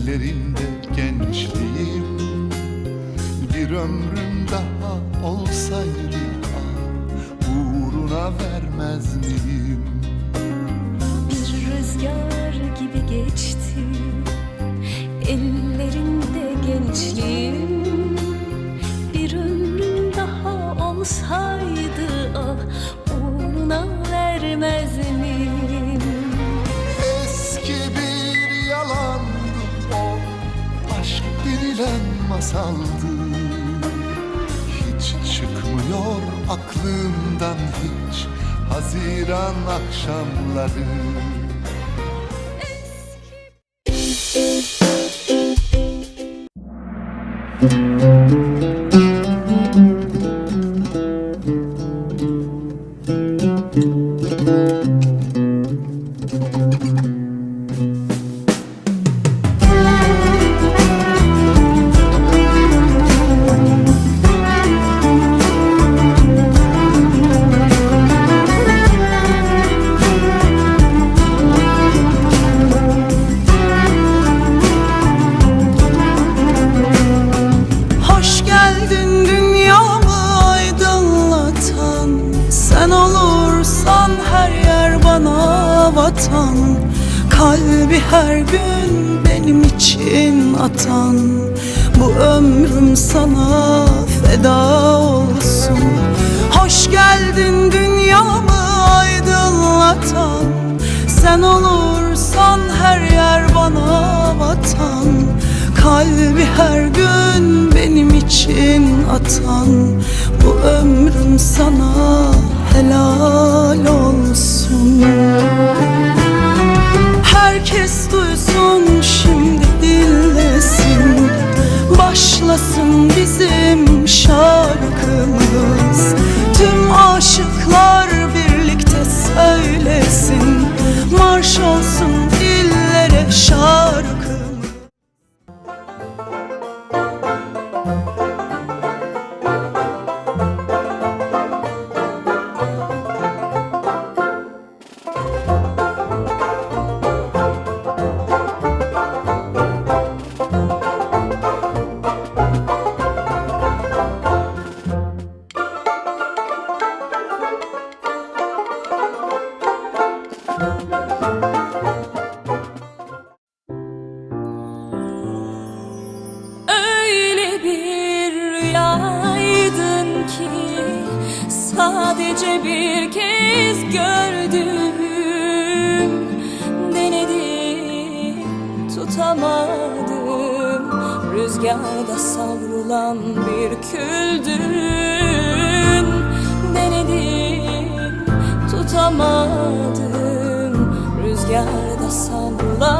ellerinde gençliğim Bir ömrüm daha olsaydı ah, uğruna vermez miyim? Bir rüzgar gibi geçti denilen masaldı. Hiç çıkmıyor aklımdan hiç Haziran akşamları. Hoş vatan Kalbi her gün benim için atan. Bu ömrüm sana feda olsun. Hoş geldin dünyamı aydınlatan. Sen olursan her yer bana vatan. Kalbi her gün benim için atan. Bu ömrüm sana helal olsun. Herkes duysun şimdi dinlesin. Başlasın bizim şarkımız rüyaydın ki sadece bir kez gördüm. Denedim tutamadım. Rüzgarda savrulan bir küldün Denedim tutamadım. Rüzgarda savrulan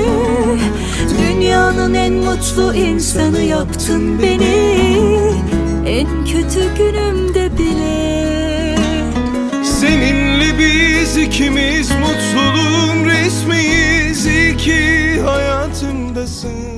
Dünyanın en mutlu insanı yaptın beni. En kötü günümde bile. Seninle biz ikimiz mutluluğun resmiyiz. İyi ki hayatımdasın.